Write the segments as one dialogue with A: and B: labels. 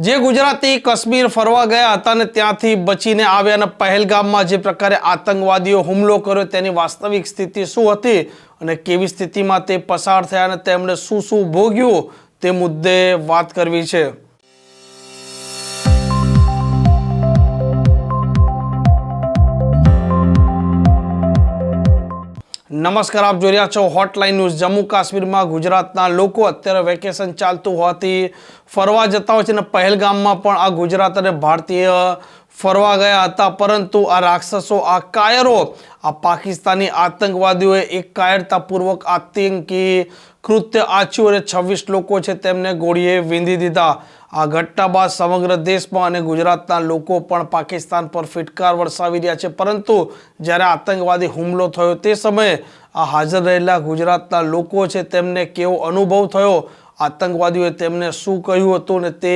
A: જે ગુજરાતી કાશ્મીર ફરવા ગયા હતા અને ત્યાંથી બચીને આવ્યા અને પહેલગામમાં જે પ્રકારે આતંકવાદીઓ હુમલો કર્યો, તેની વાસ્તવિક સ્થિતિ શું હતી અને કેવી સ્થિતિમાં તે પસાર થયા અને તેમણે શું શું ભોગ્યું તે મુદ્દે વાત કરવી છે. નમસ્કાર, આપ જોઈ રહ્યા છો હોટલાઇન ન્યૂઝ જમ્મુ કાશ્મીરમાં ગુજરાતના લોકો અત્યારે વેકેશન ચાલતું હોવાથી ફરવા જતા હોય છે અને પહેલગામમાં પણ આ ગુજરાત અને ભારતીય ફરવા ગયા હતા. પરંતુ આ રાક્ષસો, આ કાયરો, આ પાકિસ્તાની આતંકવાદીઓએ એક કાયરતાપૂર્વક આતંકી કૃત્ય આચ્યું અને છવ્વીસ લોકો છે તેમને ગોળીએ વીંધી દીધા. આ ઘટના બાદ સમગ્ર દેશમાં અને ગુજરાતના લોકો પણ પાકિસ્તાન પર ફિટકાર વરસાવી રહ્યા છે. પરંતુ જ્યારે આતંકવાદી હુમલો થયો તે સમયે આ હાજર રહેલા ગુજરાતના લોકો છે તેમને કેવો અનુભવ થયો? આતંકવાદીઓએ તેમને શું કહ્યું હતું ને તે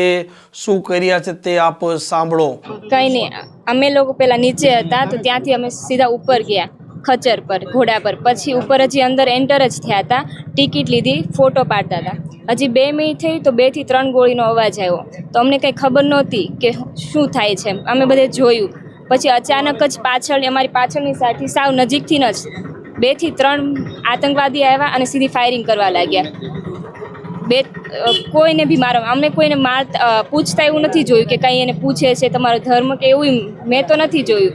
A: શું કર્યા છે તે આપ સાંભળો.
B: કંઈ નહીં. અમે લોકો પહેલાં નીચે હતા તો ત્યાંથી અમે સીધા ઉપર ગયા. ખચર પર, ઘોડા પર. પછી ઉપર હજી અંદર એન્ટર જ થયા હતા. ટિકિટ લીધી ફોટો પાડતા હતા. હજી બે મિનિટ થઈ તો બેથી ત્રણ ગોળીનો અવાજ આવ્યો. તો અમને કંઈ ખબર નહોતી કે શું થાય છે અમે બધે જોયું. પછી અચાનક જ પાછળ, અમારી પાછળની સાઈડથી સાવ નજીકથી જ બેથી ત્રણ આતંકવાદી આવ્યા અને સીધી ફાયરિંગ કરવા લાગ્યા. બે કોઈને બી મારો અમને કોઈને માર પૂછતા એવું નથી જોયું કે કંઈ એને પૂછે છે, તમારો ધર્મ કે એવું મેં તો નથી જોયું.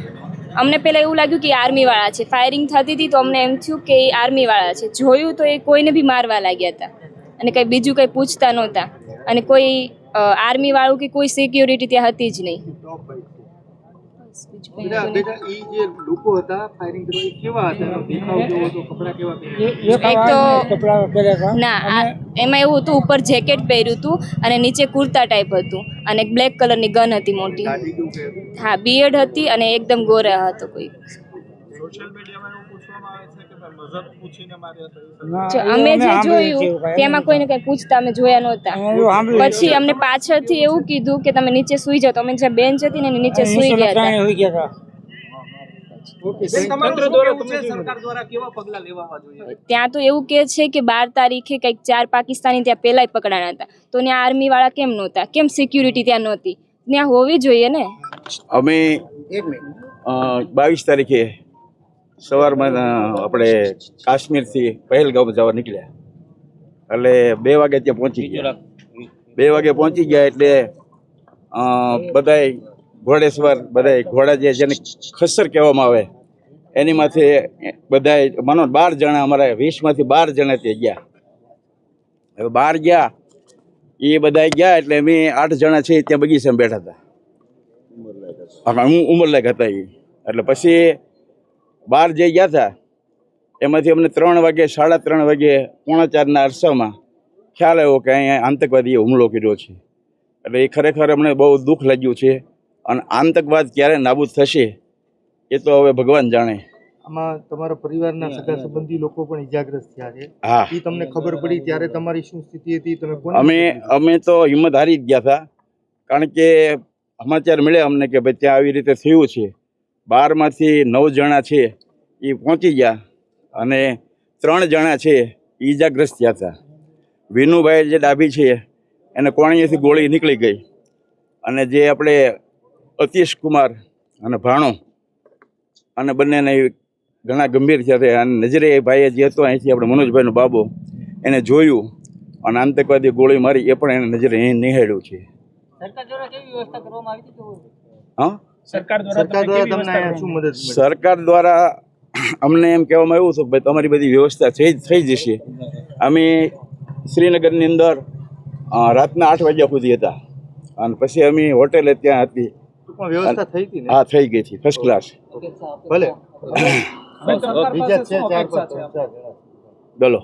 B: અમને પહેલાં એવું લાગ્યું કે આર્મીવાળા છે. ફાયરિંગ થતી હતી તો અમને એમ થયું કે એ આર્મીવાળા છે. જોયું તો એ કોઈને બી મારવા લાગ્યા હતા. અને કંઈ બીજું કંઈ પૂછતા નહોતા. અને કોઈ આર્મીવાળું કે કોઈ સિક્યોરિટી ત્યાં હતી જ નહીં. એમાં એવું હતું ઉપર જેકેટ પહેર્યું હતું અને નીચે કુર્તા ટાઈપ હતું અને એક બ્લેક કલરની ગન હતી મોટી? હા બીએડ હતી અને એકદમ ગોરા હતો કોઈ.
C: સોશિયલ મીડિયામાં એવું પૂછવામાં આવે છે
B: અમે જે જોયું તેમાં કોઈને કઈ પૂછતા અમે જોયા નહોતા. પછી અમને પાછળથી એવું કીધું કે તમે નીચે સુઈ જાઓ. તો અમે જ્યાં બેન્ચ હતી ને નીચે સુઈ ગયા હતા.
C: ઓકે તંત્ર દ્વારા તમને સરકાર દ્વારા કેવા પગલા લેવા જોઈએ?
B: ત્યાં તો એવું કે છે કે બાર તારીખે કંઈક ચાર પાકિસ્તાની ત્યાં પેલા પકડાણા હતા. તો ત્યાં આર્મી વાળા કેમ નહોતા? કેમ સિક્યુરિટી ત્યાં નહોતી? ત્યાં હોવી જોઈએ ને?
D: અમે બાવીસ તારીખે સવારમાં આપણે કાશ્મીરથી પહેલગામ જવા નીકળ્યા. એટલે બે વાગે ત્યાં પહોંચી ગયા. બે વાગે પહોંચી ગયા એટલે બધાય ઘોડેસવાર બધાય ઘોડા જે જેને ખસર કહેવામાં આવે એની માથે બધાય માનો બાર જણા અમારા વીસમાંથી બાર જણા ત્યાં ગયા. હવે બાર ગયા એ બધાય ગયા એટલે અમે આઠ જણા છે ત્યાં બગીચામાં બેઠા હતા. હા હું ઉંમરલાયક હતા એ. એટલે પછી બહાર જે ગયા હતા એમાંથી અમને ત્રણ વાગે સાડા ત્રણ વાગે પોણા ચારના અરસામાં ખ્યાલ આવ્યો કે અહીંયા આતંકવાદીએ હુમલો કર્યો છે. એટલે એ ખરેખર અમને બહુ દુઃખ લાગ્યું છે અને આતંકવાદ ક્યારે નાબૂદ થશે એ તો હવે ભગવાન જાણે.
C: આમાં તમારા પરિવારના સગા સંબંધી લોકો પણ ઇજાગ્રસ્ત થયા છે.
D: હા.
C: એ તમને ખબર પડી ત્યારે તમારી શું સ્થિતિ હતી? તમે
D: અમે અમે તો હિંમત હારી જ ગયા હતા કારણ કે સમાચાર મળ્યા અમને કે ભાઈ ત્યાં આવી રીતે થયું છે. બારમાંથી નવ જણા છે એ પહોંચી ગયા અને ત્રણ જણા છે ઈજાગ્રસ્ત થયા હતા. વિનુભાઈ જે ડાભી છે એને કોણીએથી ગોળી નીકળી ગઈ. અને જે આપણે અતીશ કુમાર અને ભાણો અને બંનેને ઘણા ગંભીર થયા હતા. અને નજરે એ ભાઈએ જે હતો અહીંથી આપણે મનોજભાઈનો બાબો એને જોયું અને આતંકવાદી ગોળી મારી એ પણ એને નજરે અહીં નિહાળ્યું છે. હા?
C: સરકાર દ્વારા શું મદદ
D: સરકાર દ્વારા અમને એમ કહેવામાં આવ્યું હતું કે ભાઈ તમારી બધી વ્યવસ્થા થઈ થઈ જશે. અમે શ્રીનગરની અંદર રાતના આઠ વાગ્યા સુધી હતા. અને પછી અમે હોટેલે ત્યાં હતી. હા થઈ ગઈ હતી ફર્સ્ટ ક્લાસ
C: ભલે.
D: બોલો.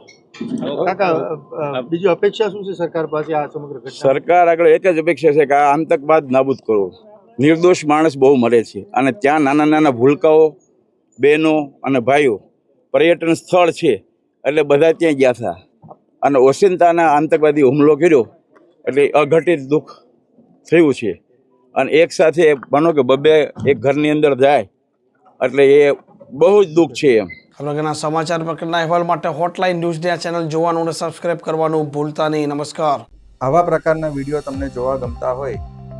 C: બીજું અપેક્ષા શું છે સરકાર પાસે આ સમગ્ર
D: સરકાર આગળ એક જ અપેક્ષા છે કે આ આતંકવાદ નાબૂદ કરો નિર્દોષ માણસ બહુ મરે છે. અને ત્યાં નાના નાના ભૂલકાઓ બહેનો અને ભાઈઓ પર્યટન સ્થળ છે. એટલે બધા ત્યાં ગયા હતા અને ઓશિંતાના આતંકવાદી હુમલો કર્યો. એટલે અઘટિત દુઃખ થયું છે. અને એક સાથે માનો કે બબે એક ઘરની અંદર જાય. એટલે એ બહુ જ દુઃખ છે એમ.
A: હમણાં સમાચાર પ્રકારના અહેવાલ માટે હોટલાઇન ન્યૂઝની આ ચેનલ જોવાનું અને સબસ્ક્રાઇબ કરવાનું ભૂલતા નહીં. નમસ્કાર.
E: આવા પ્રકારના વીડિયો તમને જોવા ગમતા હોય